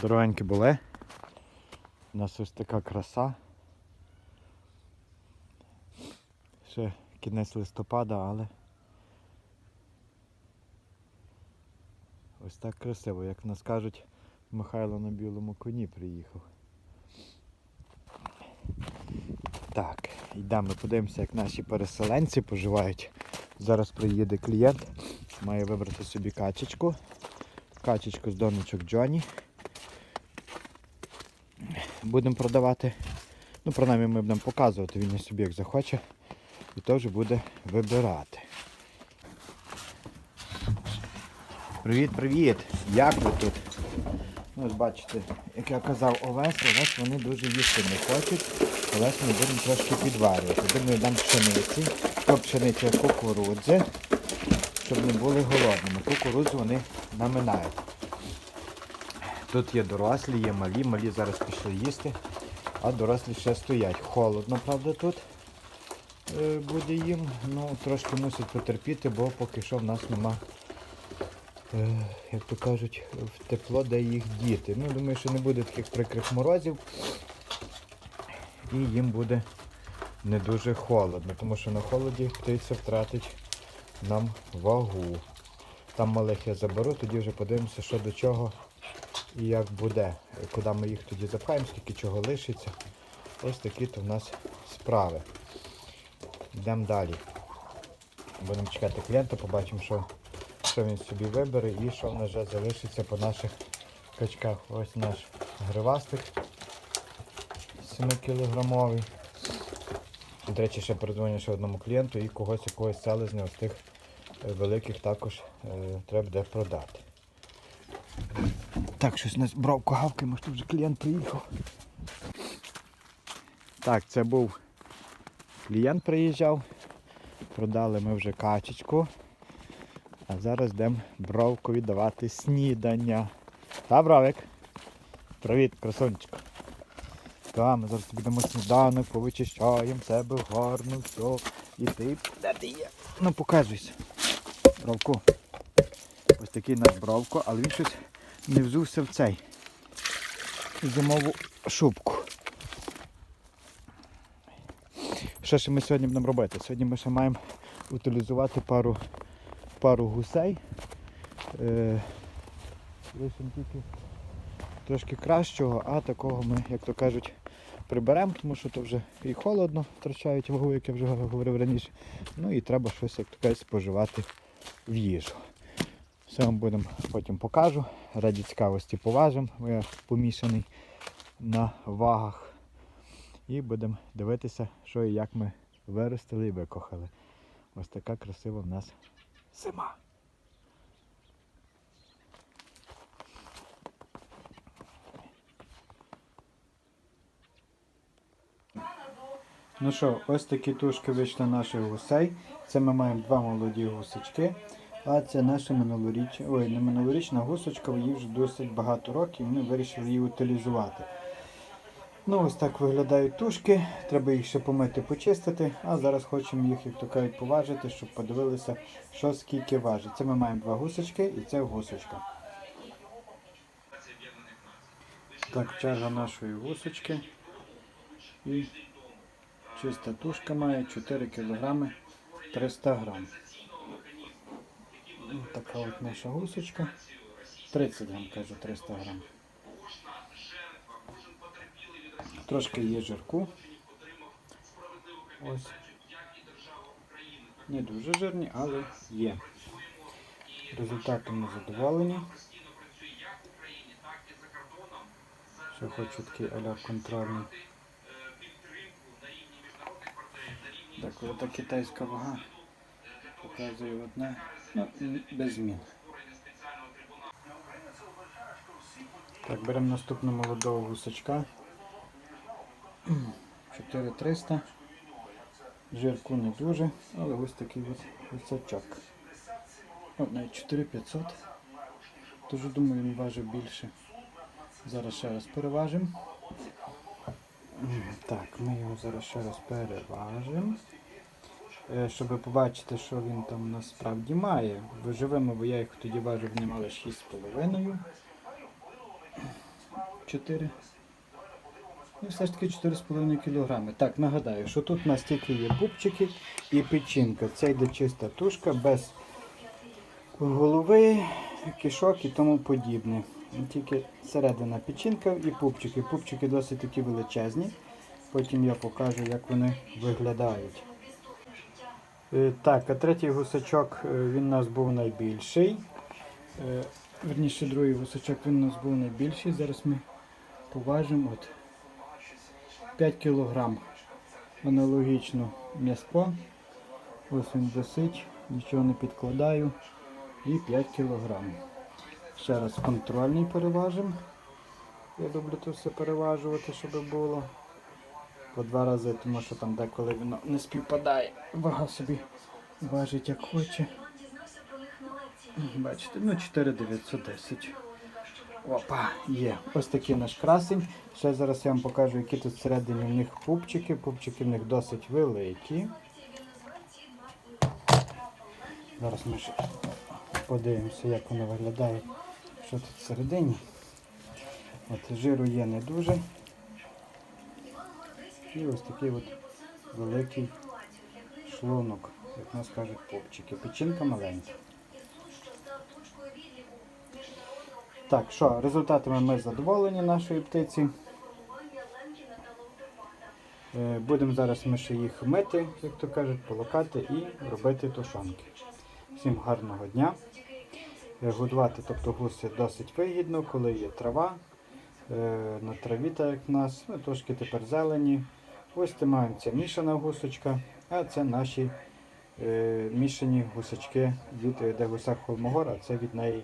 Здоровенькі були. У нас ось така краса. Ще кінець листопада, але ось так красиво, як нас кажуть, Михайло на білому коні приїхав. Так, йдемо подивимося, як наші переселенці поживають. Зараз приїде клієнт, має вибрати собі качечку. Качечку з донечок Джоні. Будемо продавати. Ну, принаймні ми будемо показувати, він собі як захоче. І теж буде вибирати. Привіт, привіт! Як ви тут? Ну, ось бачите, як я казав, овес, овес вони дуже їсти не хочуть. Овес ми будемо трошки підварювати. Думаю, дам пшениці, то пшениця кукурудзи, щоб не були голодними. Кукурудзу вони наминають. Тут є дорослі, є малі, малі зараз пішли їсти, а дорослі ще стоять. Холодно, правда, тут е, буде їм. Ну, трошки мусять потерпіти, бо поки що в нас нема, е, як то кажуть, в тепло, де їх діти. Ну, думаю, що не буде таких прикрих морозів. І їм буде не дуже холодно, тому що на холоді птиця втратить нам вагу. Там малих я заберу, тоді вже подивимося, що до чого і як буде. Куди ми їх тоді запхаємо, скільки чого лишиться. Ось такі то в нас справи. Йдемо далі. Будемо чекати клієнта, побачимо, що, що він собі вибере і що в нас вже залишиться по наших качках. Ось наш гривастик 7-кілограмовий. До речі, ще передзвоню ще одному клієнту і когось якогось селезня з тих е, великих також е, треба буде продати. Так, щось нас бровку гавкає, може вже клієнт приїхав. Так, це був клієнт приїжджав. Продали ми вже качечку. А зараз йдемо бровку віддавати снідання. Та, бровик? Привіт, красунчик. Та, ми зараз тобі дамо сніданок, повичищаємо себе гарно, все. І ти де ти є? Ну показуйся. Бровку. Ось такий наш бровко, але він щось не взувся в цей зимову шубку. Що ще ми сьогодні будемо робити? Сьогодні ми ще маємо утилізувати пару, пару гусей. Е, тільки трошки кращого, а такого ми, як то кажуть, приберемо, тому що то вже і холодно, втрачають вагу, як я вже говорив раніше. Ну і треба щось, як то кажуть, споживати в їжу. Все вам будемо потім покажу. Раді цікавості поважимо. Я помішаний на вагах. І будемо дивитися, що і як ми виростили і викохали. Ось така красива в нас зима. Ну що, ось такі тушки вийшли наших гусей. Це ми маємо два молоді гусочки. А це наша минулорічна, ой, не минулорічна гусочка, їй вже досить багато років, ми вирішили її утилізувати. Ну, ось так виглядають тушки, треба їх ще помити, почистити, а зараз хочемо їх, як то кажуть, поважити, щоб подивилися, що скільки важить. Це ми маємо два гусочки і це гусочка. Так, черга нашої гусочки. І чиста тушка має 4 кг 300 грам. Така от наша гусочка. 30 грам, кажу, 300 грам. Трошки є жирку. Ось. Не дуже жирні, але є. Результатом ми задоволені. Ще хочу такий аля контрольний. Так, ось китайська вага. Показує одне, без змін. Так, беремо наступну молодого гусачка. 4300. Жирку не дуже, але ось такий от гусачок. От навіть 4500. Дуже думаю, він важив більше. Зараз ще раз переважимо. Так, ми його зараз ще раз переважимо. Е, Щоб побачити, що він там насправді має. Виживемо, бо я їх тоді важив, мали 6,5. 4. І все ж таки 4,5 кг. Так, нагадаю, що тут у нас тільки є пупчики і печінка. Це йде чиста тушка без голови, кишок і тому подібне. Тільки середина печінка і пупчики. Пупчики досить такі величезні. Потім я покажу, як вони виглядають. Е, Так, а третій гусачок е, він у нас був найбільший. Е, Верніше, другий гусачок він у нас був найбільший. Зараз ми поважимо от 5 кг. Аналогічно м'яско. Ось він висить, нічого не підкладаю. І 5 кг. Ще раз контрольний переважимо. Я люблю тут все переважувати, щоб було по два рази, тому що там деколи воно не співпадає. Вага собі важить як хоче. Бачите, ну 4910. Опа, є. Ось такий наш красень. Ще зараз я вам покажу, які тут всередині в них пупчики. Пупчики в них досить великі. Зараз ми ще подивимося, як воно виглядає. Що тут всередині. От жиру є не дуже. І ось такий от великий шлунок, як нас кажуть попчики. Печінка маленька. Так, що, результатами ми задоволені нашої птиці. Е, Будемо зараз ми ще їх мити, як то кажуть, полокати і робити тушонки. Всім гарного дня. Е, Годувати, тобто гуси досить вигідно, коли є трава. Е, На траві, так як в нас, ну, трошки тепер зелені. Ось це маємо це мішана гусочка, а це наші е, мішані гусачки від е, де гусак Холмогор, це від неї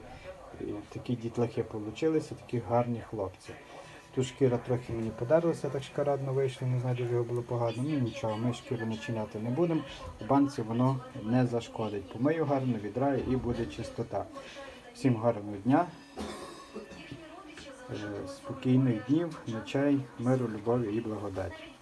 е, такі дітлахи получилися, такі гарні хлопці. Тут шкіра трохи мені подерлася, так шкарадно вийшло, не знаю, дуже його було погано. Ну нічого, ми шкіру начиняти не будемо. В банці воно не зашкодить. Помию гарно, відраю і буде чистота. Всім гарного дня, е, спокійних днів, ночей, миру, любові і благодаті.